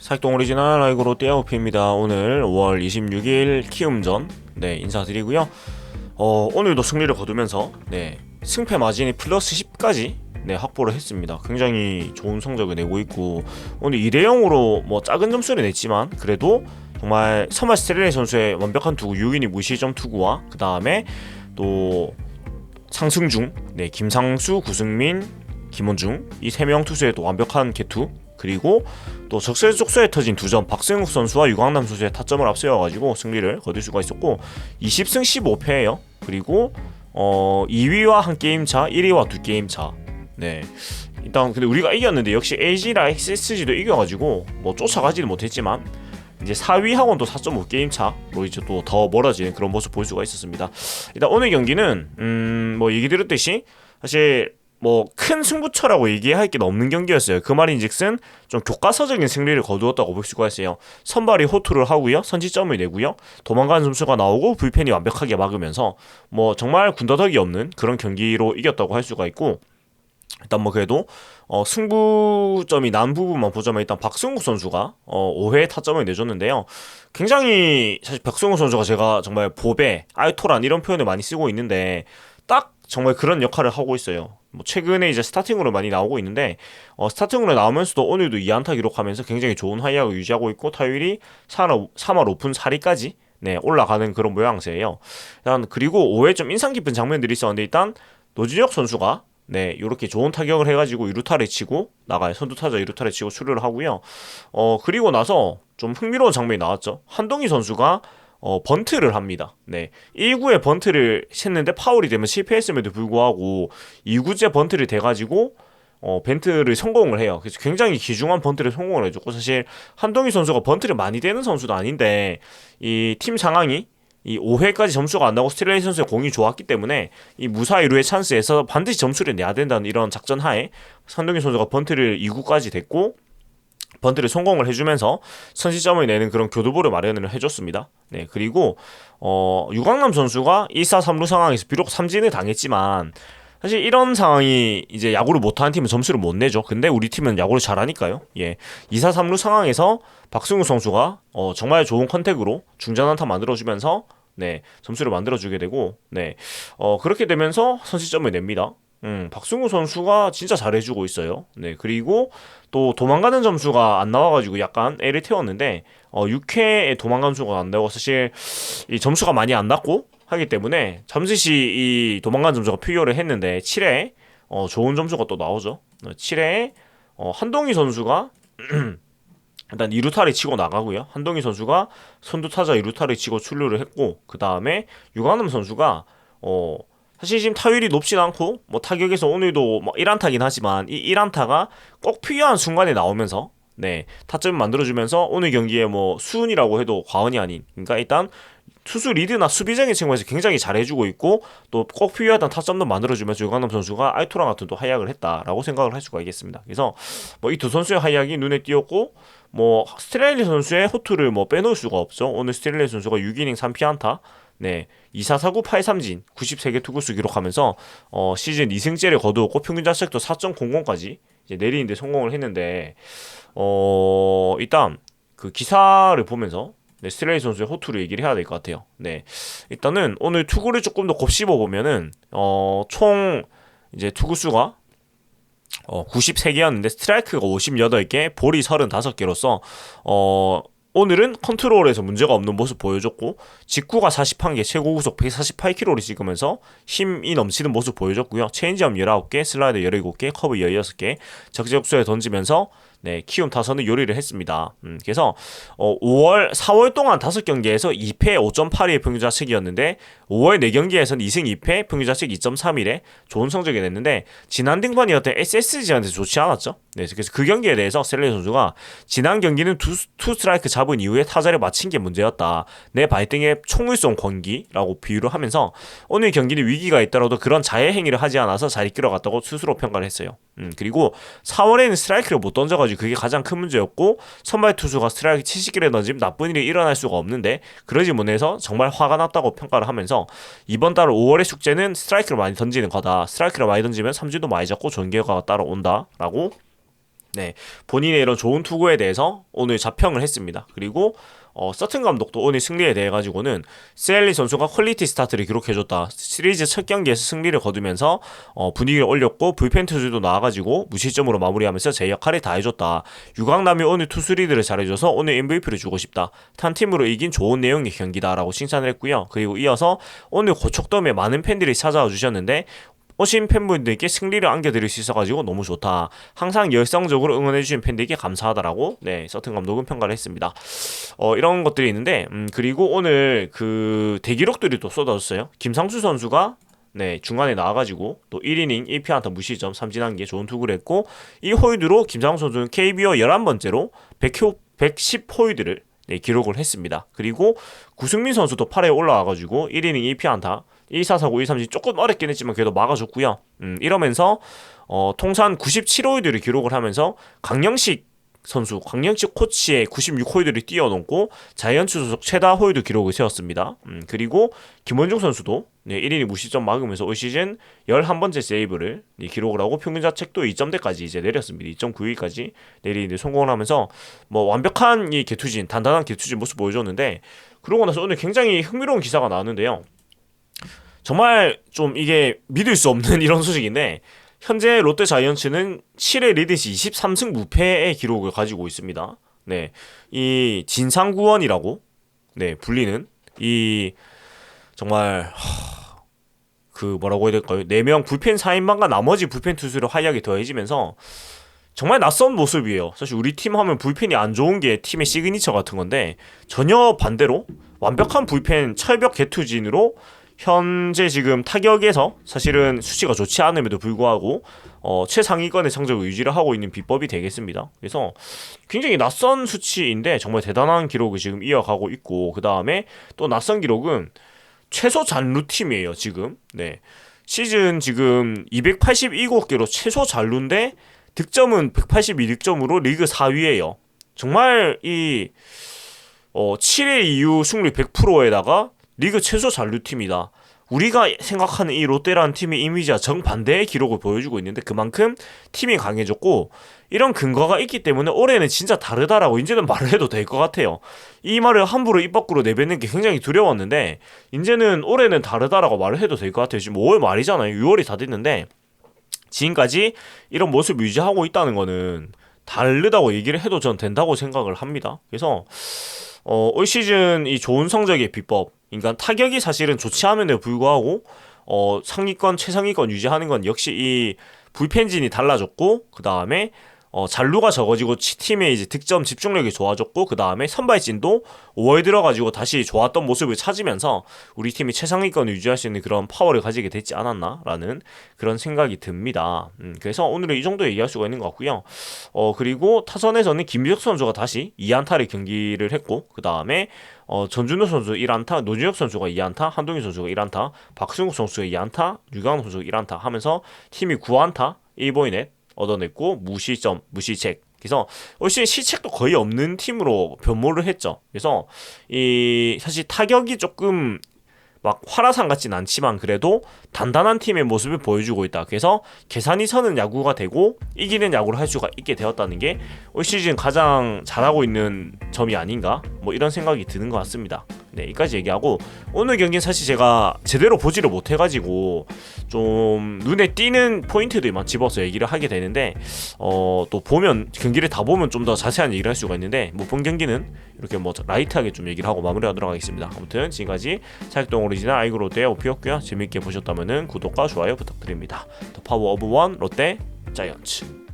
살동 오리지널 아이고로 떼어오피입니다. 오늘 5월 26일 키움전 네 인사드리고요. 어, 오늘도 승리를 거두면서 네 승패 마진이 플러스 10까지 네 확보를 했습니다. 굉장히 좋은 성적을 내고 있고 오늘 2대 0으로 뭐 작은 점수를 냈지만 그래도 정말 서말 스테레네 선수의 완벽한 투구 6인이 무시점 투구와 그 다음에 또 상승 중 네 김상수 구승민 김원중 이 세 명 투수의 또 완벽한 개투 그리고 또 적세 속소에 터진 두 점 박승욱 선수와 유광남 선수의 타점을 앞세워가지고 승리를 거둘 수가 있었고 20승 15패예요. 그리고 어 2위와 한 게임 차, 1위와 두 게임 차. 네. 일단 근데 우리가 이겼는데 역시 LG랑 XSG도 이겨가지고 뭐 쫓아가지는 못했지만 이제 4위하고는 또 4.5 게임 차로 이제 또 더 멀어지는 그런 모습 볼 수가 있었습니다. 일단 오늘 경기는 음 뭐 얘기 드렸듯이 사실 뭐 큰 승부처라고 얘기할 게 없는 경기였어요. 그 말인즉슨 좀 교과서적인 승리를 거두었다고 볼 수가 있어요. 선발이 호투를 하고요, 선취점을 내고요, 도망가는 점수가 나오고 불펜이 완벽하게 막으면서 뭐 정말 군더더기 없는 그런 경기로 이겼다고 할 수가 있고 일단 뭐 그래도 어 승부점이 난 부분만 보자면 일단 박승욱 선수가 어 5회 타점을 내줬는데요. 굉장히 사실 박승욱 선수가 제가 정말 보배, 알토란 이런 표현을 많이 쓰고 있는데 딱 정말 그런 역할을 하고 있어요. 뭐 최근에 이제 스타팅으로 많이 나오고 있는데 어 스타팅으로 나오면서도 오늘도 2안타 기록하면서 굉장히 좋은 활약을 유지하고 있고 타율이 3할, 3할 오픈 4리까지 네 올라가는 그런 모양새예요. 일단 그리고 5회 좀 인상 깊은 장면들이 있었는데 일단 노진혁 선수가 네, 이렇게 좋은 타격을 해가지고 유루타를 치고 나가요. 선두타자 유루타를 치고 출루를 하고요. 어 그리고 나서 좀 흥미로운 장면이 나왔죠. 한동희 선수가 어, 번트를 합니다. 네. 1구에 번트를 쳤는데 파울이 되면 실패했음에도 불구하고 2구째 번트를 대가지고 어, 벤트를 성공을 해요. 그래서 굉장히 귀중한 번트를 성공을 해줬고 사실 한동희 선수가 번트를 많이 대는 선수도 아닌데 이 팀 상황이 이 5회까지 점수가 안 나고 스트레이 선수의 공이 좋았기 때문에 이 무사히루의 찬스에서 반드시 점수를 내야 된다는 이런 작전 하에 한동희 선수가 번트를 2구까지 됐고 번트를 성공을 해주면서 선취점을 내는 그런 교두보를 마련을 해줬습니다. 네, 그리고 어, 유광남 선수가 1사 3루 상황에서 비록 삼진을 당했지만 사실 이런 상황이 이제 야구를 못하는 팀은 점수를 못 내죠. 근데 우리 팀은 야구를 잘하니까요. 예. 2사 3루 상황에서 박승우 선수가 어, 정말 좋은 컨택으로 중전 한타 만들어주면서 네, 점수를 만들어주게 되고, 네, 어, 그렇게 되면서 선취점을 냅니다. 음, 박승우 선수가 진짜 잘해주고 있어요. 네, 그리고 또 도망가는 점수가 안 나와가지고 약간 애를 태웠는데, 어, 6회에 도망가는 점수가 안 나고 사실 이 점수가 많이 안 났고 하기 때문에 잠시시 이 도망가는 점수가 필요를 했는데, 7회, 어, 좋은 점수가 또 나오죠. 7회에, 어, 한동희 선수가 일단 2루타를 치고 나가고요. 한동희 선수가 선두 타자 2루타를 치고 출루를 했고 그 다음에 유관남 선수가 어 사실 지금 타율이 높진 않고 뭐 타격에서 오늘도 뭐 1안타긴 하지만 이 1안타가 꼭 필요한 순간에 나오면서 네 타점을 만들어주면서 오늘 경기에 뭐 수은이라고 해도 과언이 아닌 그러니까 일단 투수 리드나 수비적인 측면에서 굉장히 잘해주고 있고 또 꼭 필요하던 타점도 만들어주면서 유강남 선수가 알토랑 같은 또 활약을 했다라고 생각을 할 수가 있겠습니다. 그래서 뭐 이 두 선수의 활약이 눈에 띄었고 뭐 스트레일리 선수의 호투를 뭐 빼놓을 수가 없죠. 오늘 스트레일리 선수가 6이닝 3피안타 네, 2사4구 8삼진 93개 투구수 기록하면서 어, 시즌 2승째를 거두었고 평균 자책도 4.00까지 이제 내리는데 성공을 했는데 어, 일단 그 기사를 보면서 네, 스트레이 선수의 호투를 얘기를 해야 될 것 같아요. 네. 일단은 오늘 투구를 조금 더 곱씹어 보면은 어, 총 이제 투구수가 어, 93개였는데 스트라이크가 58개, 볼이 35개로서 어 오늘은 컨트롤에서 문제가 없는 모습 보여줬고 직구가 41개, 최고 구속 148km를 찍으면서 힘이 넘치는 모습 보여줬고요. 체인지업 19개, 슬라이더 17개, 커브 16개 적재적소에 던지면서 네, 키움 타선을 요리를 했습니다. 음, 그래서 어, 5월 4월 동안 5경기에서 2패 5.82의 평균 자책이었는데 5월 4경기에서는 2승 2패 평균 자책 2.31에 좋은 성적이 냈는데 지난 등반이었던 SSG한테 좋지 않았죠. 네, 그래서 그 경기에 대해서 셀레 선수가 지난 경기는 투, 투 스트라이크 잡은 이후에 타자를 맞힌 게 문제였다. 내 발등에 총을 쏜 권기라고 비유를 하면서 오늘 경기는 위기가 있더라도 그런 자해 행위를 하지 않아서 잘 이끌어갔다고 스스로 평가를 했어요. 음, 그리고 4월에는 스트라이크를 못 던져가지고 그게 가장 큰 문제였고 선발 투수가 스트라이크 70개를 던지면 나쁜 일이 일어날 수가 없는데 그러지 못해서 정말 화가 났다고 평가를 하면서 이번 달 5월의 숙제는 스트라이크를 많이 던지는 거다. 스트라이크를 많이 던지면 삼진도 많이 잡고 좋은 결과가 따라온다라고 네, 본인의 이런 좋은 투구에 대해서 오늘 자평을 했습니다. 그리고 어, 서튼 감독도 오늘 승리에 대해 가지고는 셀리 선수가 퀄리티 스타트를 기록해줬다. 시리즈 첫 경기에서 승리를 거두면서 어, 분위기를 올렸고 불펜 투수도 나와가지고 무실점으로 마무리하면서 제 역할을 다 해줬다. 유강남이 오늘 투수 리드를 잘해줘서 오늘 MVP를 주고 싶다. 탄 팀으로 이긴 좋은 내용의 경기다라고 칭찬을 했고요. 그리고 이어서 오늘 고척돔에 많은 팬들이 찾아와 주셨는데 오신 팬분들께 승리를 안겨드릴 수 있어가지고 너무 좋다. 항상 열성적으로 응원해주신 팬들에게 감사하다라고 네 서튼 감독은 평가를 했습니다. 어 이런 것들이 있는데 음, 그리고 오늘 그 대기록들이 또 쏟아졌어요. 김상수 선수가 네 중간에 나와가지고 또 1이닝 1피안타 무시점 삼진한 게 좋은 투구를 했고 이 호이드로 김상수 선수는 KBO 11번째로 100호, 110호이드를 네, 기록을 했습니다. 그리고 구승민 선수도 8회 올라와가지고 1이닝 1피안타 1사사고 1삼진 조금 어렵긴 했지만 그래도 막아줬고요. 음, 이러면서 어, 통산 97호이드를 기록을 하면서 강영식 선수, 강영식 코치의 96호이드를 뛰어넘고 자이언츠 소속 최다 호이드 기록을 세웠습니다. 음, 그리고 김원중 선수도 네, 1인이 무시점 막으면서 올 시즌 11번째 세이브를 네, 기록을 하고 평균 자책도 2점대까지 이제 내렸습니다. 2.91까지 내리는데 성공을 하면서 뭐 완벽한 이 개투진, 단단한 개투진 모습 보여줬는데 그러고 나서 오늘 굉장히 흥미로운 기사가 나왔는데요. 정말 좀 이게 믿을 수 없는 이런 소식인데 현재 롯데 자이언츠는 7회 리드시 23승 무패의 기록을 가지고 있습니다. 네. 이 진상구원이라고 네, 불리는 이 정말 하, 그 뭐라고 해야 될까요? 4명 불펜 4인방과 나머지 불펜 투수를 화려하게 더해지면서 정말 낯선 모습이에요. 사실 우리 팀 하면 불펜이 안 좋은 게 팀의 시그니처 같은 건데 전혀 반대로 완벽한 불펜 철벽 개투진으로 현재 지금 타격에서 사실은 수치가 좋지 않음에도 불구하고 어, 최상위권의 성적을 유지를 하고 있는 비법이 되겠습니다. 그래서 굉장히 낯선 수치인데 정말 대단한 기록을 지금 이어가고 있고 그 다음에 또 낯선 기록은 최소 잔루 팀이에요 지금. 네 시즌 지금 287개로 최소 잔루인데 득점은 182득점으로 리그 4위예요. 정말 이 어, 7회 이후 승률 100%에다가 리그 최소 잔류팀이다. 우리가 생각하는 이 롯데라는 팀의 이미지와 정반대의 기록을 보여주고 있는데 그만큼 팀이 강해졌고 이런 근거가 있기 때문에 올해는 진짜 다르다라고 이제는 말을 해도 될 것 같아요. 이 말을 함부로 입 밖으로 내뱉는 게 굉장히 두려웠는데 이제는 올해는 다르다라고 말을 해도 될 것 같아요. 지금 5월 말이잖아요. 6월이 다 됐는데 지금까지 이런 모습 유지하고 있다는 거는 다르다고 얘기를 해도 전 된다고 생각을 합니다. 그래서 어, 올 시즌 이 좋은 성적의 비법, 그러니까 타격이 사실은 좋지 않음에도 불구하고 어, 상위권, 최상위권 유지하는 건 역시 이 불펜진이 달라졌고 그 다음에 어, 잔루가 적어지고 팀의 이제 득점 집중력이 좋아졌고 그 다음에 선발진도 5월 들어가지고 다시 좋았던 모습을 찾으면서 우리 팀이 최상위권을 유지할 수 있는 그런 파워를 가지게 됐지 않았나라는 그런 생각이 듭니다. 음, 그래서 오늘은 이 정도 얘기할 수가 있는 것 같고요. 어 그리고 타선에서는 김유혁 선수가 다시 2안타를 경기를 했고 그 다음에 어, 전준호 선수 1안타, 노준혁 선수가 2안타, 한동희 선수가 1안타, 박승욱 선수가 2안타, 유강 선수가 1안타 하면서 팀이 9안타, 1보이넷 얻어냈고 무시점, 무시책. 그래서 올 시즌 시책도 거의 없는 팀으로 변모를 했죠. 그래서 이 사실 타격이 조금 막 화라산 같진 않지만 그래도 단단한 팀의 모습을 보여주고 있다. 그래서 계산이 서는 야구가 되고 이기는 야구를 할 수가 있게 되었다는 게 올 시즌 가장 잘하고 있는 점이 아닌가 뭐 이런 생각이 드는 것 같습니다. 네, 여기까지 얘기하고 오늘 경기는 사실 제가 제대로 보지를 못해가지고 좀 눈에 띄는 포인트들만 집어서 얘기를 하게 되는데 어, 또 보면 경기를 다 보면 좀 더 자세한 얘기를 할 수가 있는데 못 본 경기는 이렇게 뭐 라이트하게 좀 얘기를 하고 마무리하도록 하겠습니다. 아무튼 지금까지 살동 오리지널 롯데 오피였고요. 재밌게 보셨다면은 구독과 좋아요 부탁드립니다. 더 파워 오브 원 롯데 자이언츠